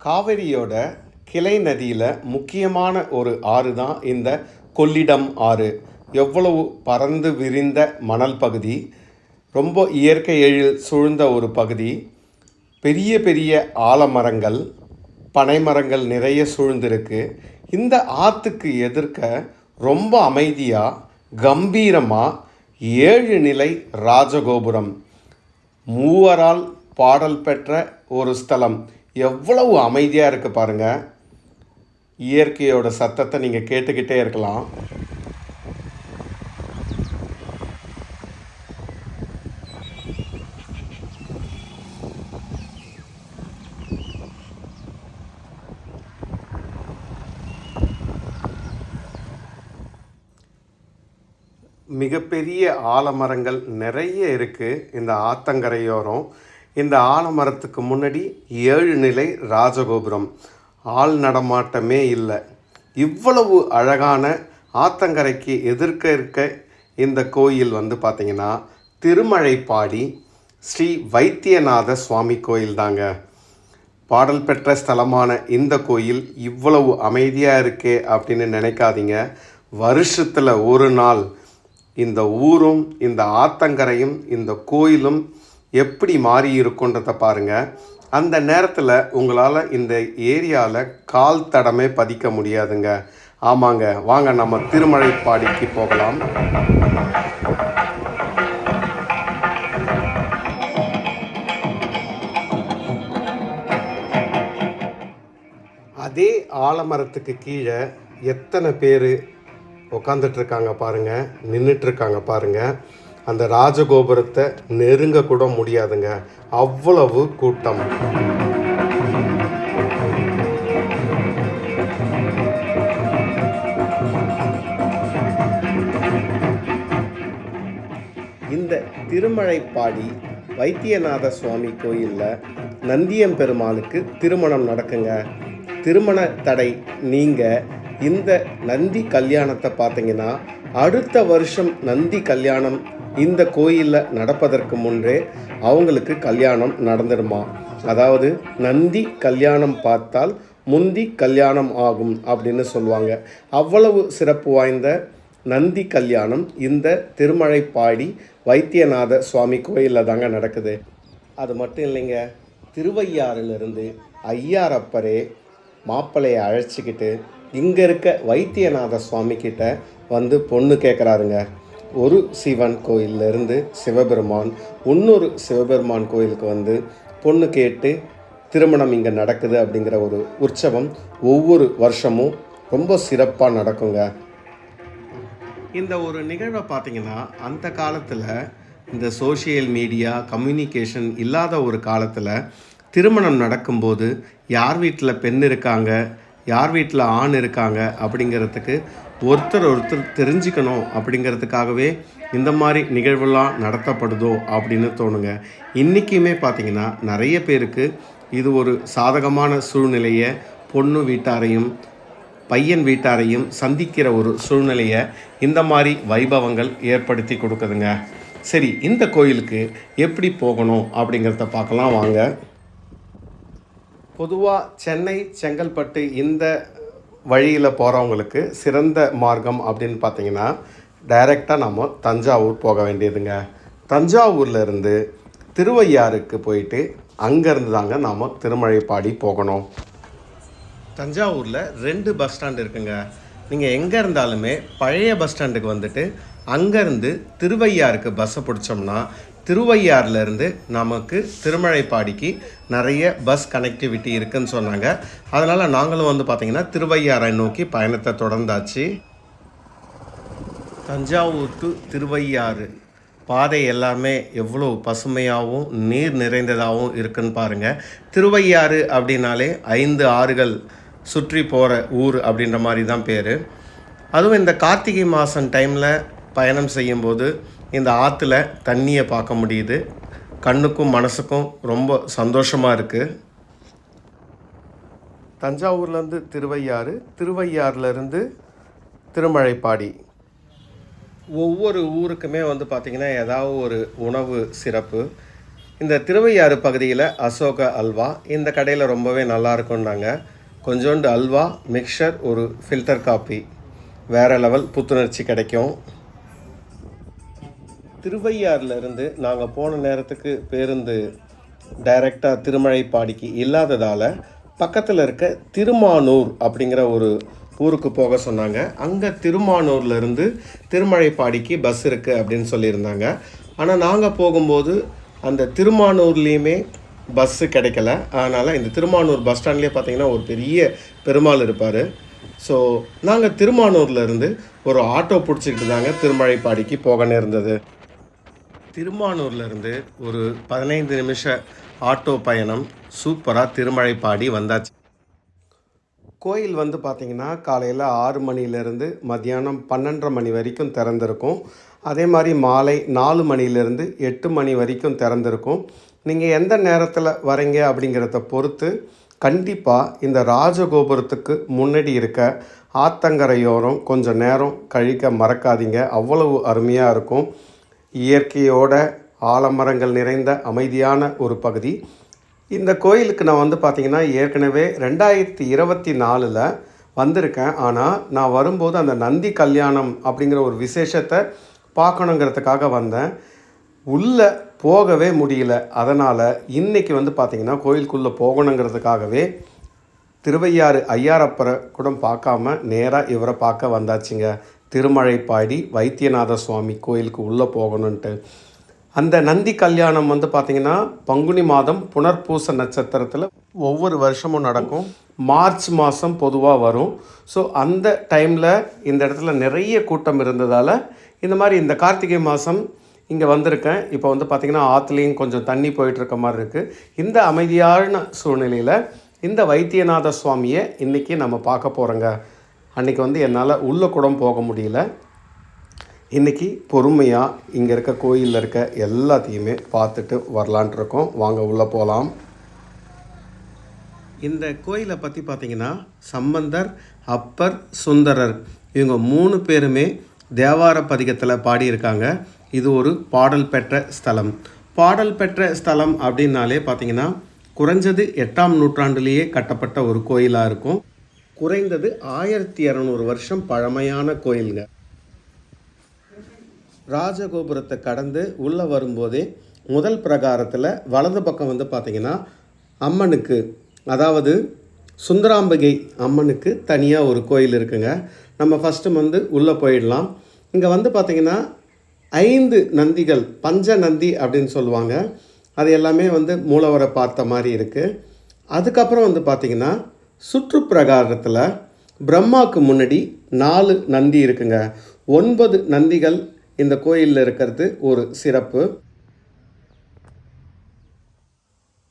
காவிரியோட கிளை நதியில் முக்கியமான ஒரு ஆறு தான் இந்த கொள்ளிடம் ஆறு. எவ்வளவு பறந்து விரிந்த மணல் பகுதி ரொம்ப இயற்கை எழில் சூழ்ந்த ஒரு பகுதி பெரிய பெரிய ஆலமரங்கள் பனைமரங்கள் நிறைய சூழ்ந்திருக்கு. இந்த ஆற்றுக்கு எதிர்க்க ரொம்ப அமைதியாக கம்பீரமாக ஏழு நிலை ராஜகோபுரம் மூவரால் பாடல் பெற்ற ஒரு ஸ்தலம். எவ்வளவு அமைதியாக இருக்குது பாருங்கள் இயற்கையோட சத்தத்தை நீங்கள் கேட்டுக்கிட்டே இருக்கலாம். மிகப்பெரிய ஆலமரங்கள் நிறைய இருக்குது இந்த ஆத்தங்கரையோரம். இந்த ஆலமரத்துக்கு முன்னாடி ஏழு நிலை ராஜகோபுரம். ஆள் நடமாட்டமே இல்லை. இவ்வளவு அழகான ஆத்தங்கரைக்கு எதிர்க்க இருக்க இந்த கோயில் வந்து பார்த்திங்கன்னா திருமழைப்பாடி ஸ்ரீ வைத்தியநாத சுவாமி கோயில் தாங்க. பாடல் பெற்ற ஸ்தலமான இந்த கோயில் இவ்வளவு அமைதியாக இருக்கே அப்படின்னு நினைக்காதீங்க. வருஷத்தில் ஒரு நாள் இந்த ஊரும் இந்த ஆத்தங்கரையும் இந்த கோயிலும் எப்படி மாறி இருக்குன்றத பாருங்கள் அந்த நேரத்தில் உங்களால் இந்த ஏரியாவில் கால் தடமே பதிக்க முடியாதுங்க. ஆமாங்க வாங்க நம்ம திருமலைப்பாடிக்கு போகலாம். அதே ஆலமரத்துக்கு கீழே எத்தனை பேர் உட்காந்துட்ருக்காங்க பாருங்கள் நின்றுட்டுருக்காங்க பாருங்கள் அந்த ராஜகோபுரத்தை நெருங்க கூட முடியாதுங்க. அவ்வளவு கூட்டம். இந்த திருமழைப்பாடி வைத்தியநாத சுவாமி கோயிலில் நந்தியம் பெருமாளுக்கு திருமணம் நடக்குங்க. திருமண தடை நீங்கள் இந்த நந்தி கல்யாணத்தை பார்த்தீங்கன்னா அடுத்த வருஷம் நந்தி கல்யாணம் இந்த கோயிலில் நடப்பதற்கு முன்பே அவங்களுக்கு கல்யாணம் நடந்துடுமா? அதாவது நந்தி கல்யாணம் பார்த்தால் முந்தி கல்யாணம் ஆகும் அப்படின்னு சொல்லுவாங்க. அவ்வளவு சிறப்பு வாய்ந்த நந்தி கல்யாணம் இந்த திருமழைப்பாடி வைத்தியநாத சுவாமி கோயிலில் தாங்க நடக்குது. அது மட்டும் இல்லைங்க திருவையாறிலிருந்து ஐயாரப்பரே மாப்பிள்ளையை அழைச்சிக்கிட்டு இங்கே இருக்க வைத்தியநாத சுவாமி கிட்ட வந்து பொண்ணு கேட்குறாருங்க ஒரு சிவன் கோயிலிருந்து சிவபெருமான் இன்னொரு சிவபெருமான் கோயிலுக்கு வந்து பொண்ணு கேட்டு திருமணம் இங்கே நடக்குது அப்படிங்கிற ஒரு உற்சவம் ஒவ்வொரு வருஷமும் ரொம்ப சிறப்பாக நடக்குங்க. இந்த ஒரு நிகழ்வை பார்த்தீங்கன்னா அந்த காலத்தில் இந்த சோஷியல் மீடியா கம்யூனிகேஷன் இல்லாத ஒரு காலத்தில் திருமணம் நடக்கும்போது யார் வீட்டில் பெண் இருக்காங்க யார் வீட்டில் ஆண் இருக்காங்க அப்படிங்கிறதுக்கு ஒருத்தர் ஒருத்தர் தெரிஞ்சுக்கணும் அப்படிங்கிறதுக்காகவே இந்த மாதிரி நிகழ்வுலாம் நடத்தப்படுதோ அப்படின்னு தோணுங்க. இன்றைக்குமே பார்த்திங்கன்னா நிறைய பேருக்கு இது ஒரு சாதகமான சூழ்நிலையை பொண்ணு வீட்டாரையும் பையன் வீட்டாரையும் சந்திக்கிற ஒரு சூழ்நிலையை இந்த மாதிரி வைபவங்கள் ஏற்படுத்தி கொடுக்குதுங்க. சரி இந்த கோயிலுக்கு எப்படி போகணும் அப்படிங்கிறத பார்க்கலாம் வாங்க. பொதுவாக சென்னை செங்கல்பட்டு இந்த வழியில் போகிறவங்களுக்கு சிறந்த மார்க்கம் அப்படின்னு பார்த்தீங்கன்னா டைரெக்டாக நம்ம தஞ்சாவூர் போக வேண்டியதுங்க. தஞ்சாவூரில் இருந்து திருவையாறுக்கு போயிட்டு அங்கேருந்து தாங்க நாம் திருமழைப்பாடி போகணும். தஞ்சாவூரில் ரெண்டு பஸ் ஸ்டாண்ட் இருக்குங்க. நீங்கள் எங்கே இருந்தாலுமே பழைய பஸ் ஸ்டாண்டுக்கு வந்துட்டு அங்கேருந்து திருவையாருக்கு பஸ்ஸை பிடிச்சோம்னா திருவையாறுலேருந்து நமக்கு திருமழைப்பாடிக்கு நிறைய பஸ் கனெக்டிவிட்டி இருக்குன்னு சொன்னாங்க. அதனால் நாங்களும் வந்து பார்த்திங்கன்னா திருவையாறை நோக்கி பயணத்தை தொடர்ந்தாச்சு. தஞ்சாவூர் டு திருவையாறு பாதை எல்லாமே எவ்வளோ பசுமையாகவும் நீர் நிறைந்ததாகவும் இருக்குன்னு பாருங்கள் திருவையாறு அப்படின்னாலே ஐந்து ஆறுகள் சுற்றி போகிற ஊர் அப்படின்ற மாதிரி தான் பேர். அதுவும் இந்த கார்த்திகை மாதம் டைமில் பயணம் செய்யும்போது இந்த ஆற்றுல தண்ணியை பார்க்க முடியுது. கண்ணுக்கும் மனசுக்கும் ரொம்ப சந்தோஷமாக இருக்குது தஞ்சாவூர்லேருந்து திருவையாறு திருவையாறுலேருந்து திருமழைப்பாடி ஒவ்வொரு ஊருக்குமே வந்து பார்த்திங்கன்னா ஏதாவது ஒரு உணவு சிறப்பு. இந்த திருவையாறு பகுதியில் அசோக அல்வா இந்த கடையில் ரொம்பவே நல்லாயிருக்குன்னாங்க கொஞ்சோண்டு அல்வா மிக்சர் ஒரு ஃபில்டர் காப்பி வேறு லெவல் புத்துணர்ச்சி கிடைக்கும். திருவையாறுலேருந்து நாங்கள் போன நேரத்துக்கு பேருந்து டைரெக்டாக திருமழைப்பாடிக்கு இல்லாததால் பக்கத்தில் இருக்க திருமானூர் அப்படிங்கிற ஒரு ஊருக்கு போக சொன்னாங்க. அங்கே திருமானூர்லேருந்து திருமழைப்பாடிக்கு பஸ் இருக்குது அப்படின்னு சொல்லியிருந்தாங்க. ஆனால் நாங்கள் போகும்போது அந்த திருமானூர்லேயுமே பஸ்ஸு கிடைக்கல. அதனால் இந்த திருமானூர் பஸ் ஸ்டாண்ட்லேயே பார்த்தீங்கன்னா ஒரு பெரிய பெருமாள் இருப்பார். ஸோ நாங்கள் திருமானூர்லேருந்து ஒரு ஆட்டோ பிடிச்சிக்கிட்டு தாங்க திருமழைப்பாடிக்கு போக நேர்ந்தது. திருமானூர்லேருந்து ஒரு பதினைந்து நிமிஷ ஆட்டோ பயணம் சூப்பராக திருமழைப்பாடி வந்தாச்சு. கோயில் வந்து பார்த்திங்கன்னா காலையில் ஆறு மணிலேருந்து மத்தியானம் பன்னெண்டரை மணி வரைக்கும் திறந்திருக்கும். அதே மாதிரி மாலை நாலு மணிலேருந்து எட்டு மணி வரைக்கும் திறந்திருக்கும். நீங்கள் எந்த நேரத்தில் வரீங்க அப்படிங்கிறத பொறுத்து கண்டிப்பாக இந்த ராஜகோபுரத்துக்கு முன்னாடி இருக்க ஆத்தங்கரையோரம் கொஞ்சம் நேரம் கழிக்க மறக்காதீங்க. அவ்வளவு அருமையாக இருக்கும். இயற்கையோட ஆலமரங்கள் நிறைந்த அமைதியான ஒரு பகுதி. இந்த கோயிலுக்கு நான் வந்து பார்த்திங்கன்னா ஏற்கனவே ரெண்டாயிரத்தி இருபத்தி நாலில் வந்திருக்கேன். ஆனால் நான் வரும்போது அந்த நந்தி கல்யாணம் அப்படிங்கிற ஒரு விசேஷத்தை பார்க்கணுங்கிறதுக்காக வந்தேன். உள்ளே போகவே முடியல. அதனால் இன்றைக்கி வந்து பார்த்திங்கன்னா கோயிலுக்குள்ளே போகணுங்கிறதுக்காகவே திருவையாறு ஐயாரப்பரை கூட பார்க்காம நேராக இவரை பார்க்க வந்தாச்சுங்க. திருமழைப்பாடி வைத்தியநாத சுவாமி கோயிலுக்கு உள்ளே போகணுன்ட்டு அந்த நந்தி கல்யாணம் வந்து பார்த்திங்கன்னா பங்குனி மாதம் புனர்பூச நட்சத்திரத்தில் ஒவ்வொரு வருஷமும் நடக்கும். மார்ச் மாதம் பொதுவாக வரும். ஸோ அந்த டைமில் இந்த இடத்துல நிறைய கூட்டம் இருந்ததால் இந்த மாதிரி இந்த கார்த்திகை மாதம் இங்கே வந்திருக்கேன். இப்போ வந்து பார்த்திங்கன்னா ஆற்றுலேயும் கொஞ்சம் தண்ணி போயிட்டுருக்க மாதிரி இருக்குது இந்த அமைதியான சூழ்நிலையில் இந்த வைத்தியநாத சுவாமியை இன்றைக்கி நம்ம பார்க்க போகிறோங்க அன்றைக்கி வந்து என்னால் உள்ளே கூட போக முடியல. இன்றைக்கி பொறுமையாக இங்கே இருக்க கோயிலில் இருக்க எல்லாத்தையுமே பார்த்துட்டு வரலான்ட்டு இருக்கோம். வாங்க உள்ளே போகலாம் இந்த கோயிலை பற்றி பார்த்திங்கன்னா சம்பந்தர் அப்பர் சுந்தரர் இவங்க மூணு பேருமே தேவார பதிகத்தில் பாடியிருக்காங்க. இது ஒரு பாடல் பெற்ற ஸ்தலம். பாடல் பெற்ற ஸ்தலம் அப்படின்னாலே பார்த்தீங்கன்னா குறைஞ்சது எட்டாம் நூற்றாண்டுலேயே கட்டப்பட்ட ஒரு கோயிலாக இருக்கும். குறைந்தது ஆயிரத்தி இரநூறு வருஷம் பழமையான கோயிலுங்க. ராஜகோபுரத்தை கடந்து உள்ளே வரும்போதே முதல் பிரகாரத்தில் வலது பக்கம் வந்து பார்த்திங்கன்னா அம்மனுக்கு அதாவது சுந்தராம்பிகை அம்மனுக்கு தனியாக ஒரு கோயில் இருக்குங்க. நம்ம ஃபஸ்ட்டு வந்து உள்ளே போயிடலாம். இங்கே வந்து பார்த்திங்கன்னா ஐந்து நந்திகள் பஞ்ச நந்தி அப்படின்னு சொல்லுவாங்க. அது எல்லாமே வந்து மூலவரை பார்த்த மாதிரி இருக்குது அதுக்கப்புறம் வந்து பார்த்திங்கன்னா சுற்றுப்பிரகாரத்தில் பிரம்மாவுக்கு முன்னாடி நாலு நந்தி இருக்குங்க. ஒன்பது நந்திகள் இந்த கோயிலில் இருக்கிறது ஒரு சிறப்பு.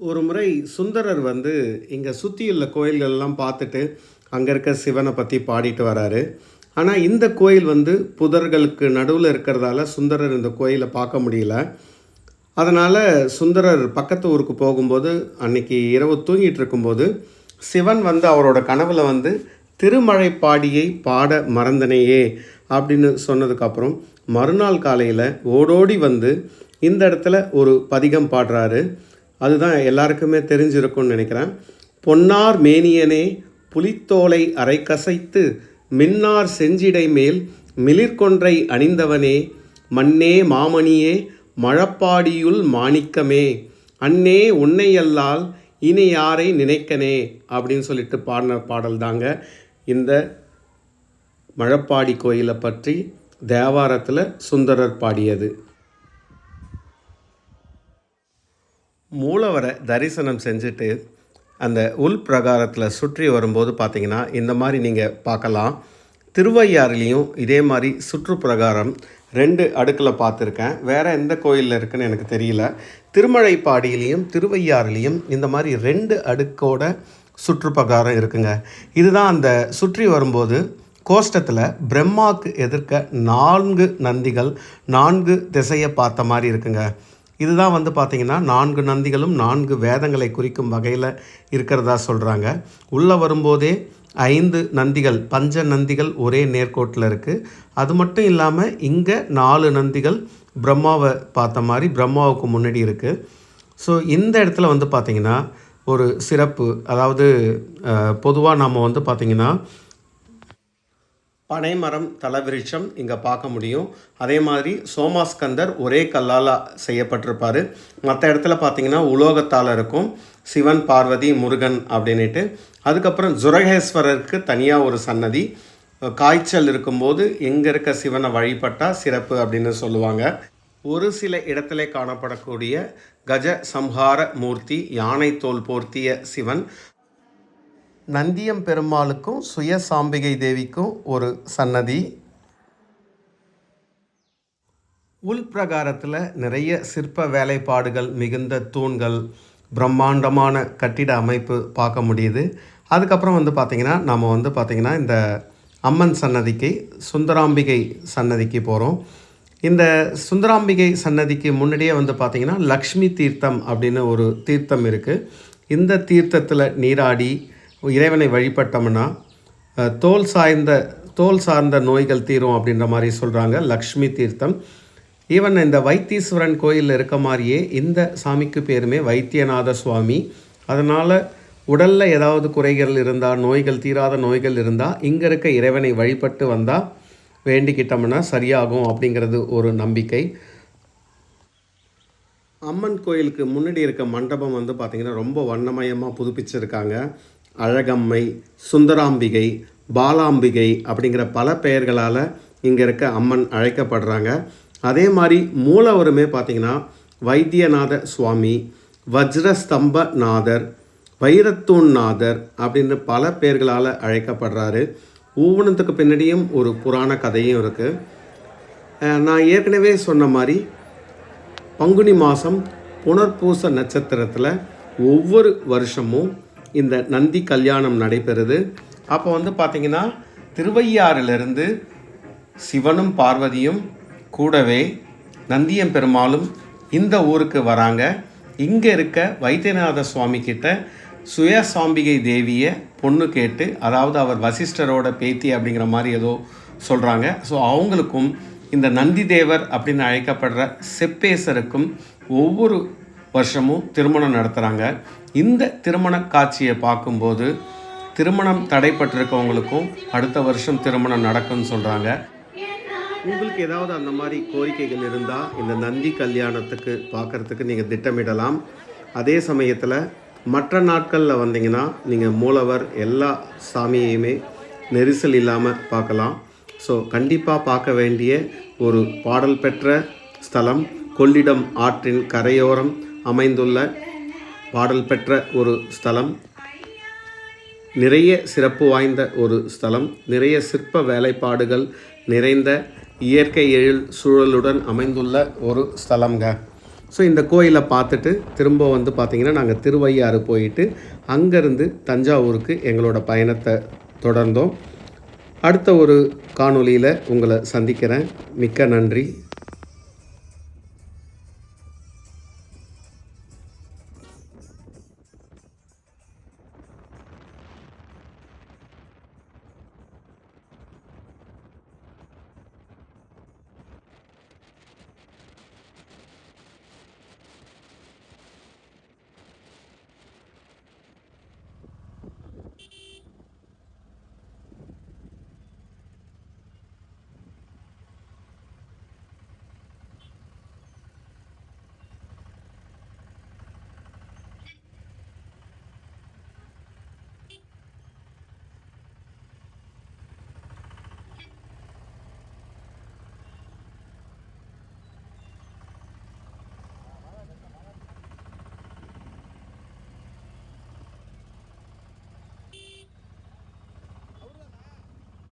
ஒரு முறை சுந்தரர் வந்து இங்கே சுற்றியுள்ள கோயில்கள்லாம் பார்த்துட்டு அங்கே இருக்க சிவனை பற்றி பாடிட்டு வராரு. ஆனால் இந்த கோயில் வந்து புதர்களுக்கு நடுவில் இருக்கிறதால சுந்தரர் இந்த கோயிலை பார்க்க முடியல. அதனால் சுந்தரர் பக்கத்து ஊருக்கு போகும்போது அன்னைக்கு இரவு தூங்கிட்டு இருக்கும்போது சிவன் வந்து அவரோட கனவில் வந்து திருமழைப்பாடியை பாட மறந்தனையே அப்படின்னு சொன்னதுக்கப்புறம் மறுநாள் காலையில் ஓடோடி வந்து இந்த இடத்துல ஒரு பதிகம் பாடுறாரு. அதுதான் எல்லாருக்குமே தெரிஞ்சிருக்கும்னு நினைக்கிறேன். பொன்னார் மேனியனே புலித்தோலை அரை கசைத்து மின்னார் செஞ்சிடை மேல் மிளிர்கொன்றை அணிந்தவனே மண்ணே மாமணியே மழப்பாடியுள் மாணிக்கமே அன்னே உன்னையல்லால் இனி யாரை நினைக்கனே அப்படின்னு சொல்லிட்டு பாடின பாடல் தாங்க இந்த மழப்பாடி கோயிலை பற்றி தேவாரத்தில் சுந்தரர் பாடியது. மூலவரை தரிசனம் செஞ்சுட்டு அந்த உள் பிரகாரத்தில் சுற்றி வரும்போது பார்த்திங்கன்னா இந்த மாதிரி நீங்கள் பார்க்கலாம். திருவையாறுலேயும் இதே மாதிரி சுற்றுப்பிரகாரம் ரெண்டு அடுக்கில் பார்த்துருக்கேன். வேறு எந்த கோயிலில் இருக்குன்னு எனக்கு தெரியல. திருமழைப்பாடியிலையும் திருவையாறுலேயும் இந்த மாதிரி ரெண்டு அடுக்கோட சுற்றுப்பிரகாரம் இருக்குங்க. இதுதான் அந்த சுற்றி வரும்போது கோஷ்டத்தில் பிரம்மாவுக்கு எதிர்க்க நான்கு நந்திகள் நான்கு திசையை பார்த்த மாதிரி இருக்குங்க. இதுதான் வந்து பார்த்திங்கன்னா நான்கு நந்திகளும் நான்கு வேதங்களை குறிக்கும் வகையில் இருக்கிறதா சொல்கிறாங்க உள்ளே வரும்போதே ஐந்து நந்திகள் பஞ்ச நந்திகள் ஒரே நேர்கோட்டில் இருக்குது அது மட்டும் இல்லாமல் இங்கே நாலு நந்திகள் பிரம்மாவை பார்த்த மாதிரி பிரம்மாவுக்கு முன்னாடி இருக்குது ஸோ இந்த இடத்துல வந்து பார்த்திங்கன்னா ஒரு சிறப்பு அதாவது பொதுவாக நாம் வந்து பார்த்திங்கன்னா பனைமரம் தலவிருட்சம் இங்கே பார்க்க முடியும். அதே மாதிரி சோமாஸ்கந்தர் ஒரே கல்லால் செய்யப்பட்டிருப்பார். மற்ற இடத்துல பார்த்தீங்கன்னா உலோகத்தால் இருக்கும். சிவன் பார்வதி முருகன் அப்படின்ட்டு அதுக்கப்புறம் ஜுரகேஸ்வரருக்கு தனியாக ஒரு சன்னதி. காய்ச்சல் இருக்கும்போது எங்கே இருக்க சிவனை வழிபட்டால் சிறப்பு அப்படின்னு சொல்லுவாங்க. ஒரு சில இடத்துல காணப்படக்கூடிய கஜ சம்ஹார மூர்த்தி யானை தோல் போர்த்திய சிவன் நந்தியம் பெருமாளுக்கும் சுய சாம்பிகை தேவிக்கும் ஒரு சன்னதி. உள்பிரகாரத்தில் நிறைய சிற்ப வேலைப்பாடுகள் மிகுந்த தூண்கள் பிரம்மாண்டமான கட்டிட அமைப்பு பார்க்க முடியுது. அதுக்கப்புறம் வந்து பார்த்திங்கன்னா நம்ம வந்து பார்த்திங்கன்னா இந்த அம்மன் சன்னதிக்கு சுந்தராம்பிகை சன்னதிக்கு போகிறோம் இந்த சுந்தராம்பிகை சன்னதிக்கு முன்னாடியே வந்து பார்த்திங்கன்னா லக்ஷ்மி தீர்த்தம் அப்படின்னு ஒரு தீர்த்தம் இருக்குது இந்த தீர்த்தத்தில் நீராடி இறைவனை வழிபட்டோம்னா தோல் சாய்ந்த தோல் சார்ந்த நோய்கள் தீரும் அப்படின்ற மாதிரி சொல்கிறாங்க லக்ஷ்மி தீர்த்தம். ஈவன் இந்த வைத்தீஸ்வரன் கோயிலில் இருக்க மாதிரியே இந்த சாமிக்கு பேருமே வைத்தியநாத சுவாமி. அதனால் உடலில் ஏதாவது குறைகள் இருந்தால் நோய்கள் தீராத நோய்கள் இருந்தால் இங்கே இருக்க இறைவனை வழிபட்டு வந்தால் வேண்டிக்கிட்டோம்னா சரியாகும் அப்படிங்கிறது ஒரு நம்பிக்கை. அம்மன் கோயிலுக்கு முன்னாடி இருக்க மண்டபம் வந்து பார்த்திங்கன்னா ரொம்ப வண்ணமயமாக புதுப்பிச்சிருக்காங்க. அழகம்மை சுந்தராம்பிகை பாலாம்பிகை அப்படிங்கிற பல பெயர்களால் இங்கே இருக்க அம்மன் அழைக்கப்படுறாங்க. அதே மாதிரி மூலவருமே பார்த்திங்கன்னா வைத்தியநாத சுவாமி வஜ்ரஸ்தம்பநாதர் வைரத்தூண் நாதர் அப்படின்னு பல பேர்களால் அழைக்கப்படுறாரு. ஊவனத்துக்கு பின்னாடியும் ஒரு புராண கதையும் இருக்குது நான் ஏற்கனவே சொன்ன மாதிரி பங்குனி மாதம் புனர்பூச நட்சத்திரத்தில் ஒவ்வொரு வருஷமும் இந்த நந்தி கல்யாணம் நடைபெறுது. அப்போ வந்து பார்த்திங்கன்னா திருவையாறிலிருந்து சிவனும் பார்வதியும் கூடவே நந்தியம் பெருமாளும் இந்த ஊருக்கு வராங்க. இங்கே இருக்க வைத்தியநாத சுவாமி கிட்ட சுயசாம்பிகை தேவியை பொண்ணு கேட்டு அதாவது அவர் வசிஷ்டரோட பேத்தி அப்படிங்கிற மாதிரி ஏதோ சொல்கிறாங்க ஸோ அவங்களுக்கும் இந்த நந்தி தேவர் அப்படின்னு அழைக்கப்படுற செப்பேசருக்கும் ஒவ்வொரு வருஷமும் திருமணம் நடத்துகிறாங்க இந்த திருமண காட்சியை பார்க்கும்போது திருமணம் தடைப்பட்டிருக்கவங்களுக்கும் அடுத்த வருஷம் திருமணம் நடக்கும்னு சொல்கிறாங்க உங்களுக்கு ஏதாவது அந்த மாதிரி கோரிக்கைகள் இருந்தால் இந்த நந்தி கல்யாணத்துக்கு பார்க்குறதுக்கு நீங்கள் திட்டமிடலாம். அதே சமயத்தில் மற்ற நாட்களில் வந்தீங்கன்னா நீங்கள் மூலவர் எல்லா சாமியையுமே நெரிசல் இல்லாமல் பார்க்கலாம். ஸோ கண்டிப்பாக பார்க்க வேண்டிய ஒரு பாடல் பெற்ற ஸ்தலம் கொள்ளிடம் ஆற்றின் கரையோரம் அமைந்துள்ள பாடல் பெற்ற ஒரு ஸ்தலம் நிறைய சிறப்பு வாய்ந்த ஒரு ஸ்தலம் நிறைய சிற்ப வேலைப்பாடுகள் நிறைந்த இயற்கை எழில் சூழலுடன் அமைந்துள்ள ஒரு ஸ்தலம்ங்க. ஸோ இந்த கோயிலை பார்த்துட்டு திரும்ப வந்து பார்த்திங்கன்னா நாங்கள் திருவையாறு போயிட்டு அங்கேருந்து தஞ்சாவூருக்கு எங்களோட பயணத்தை தொடர்ந்தோம். அடுத்த ஒரு காணொளியில் உங்களை சந்திக்கிறேன். மிக்க நன்றி.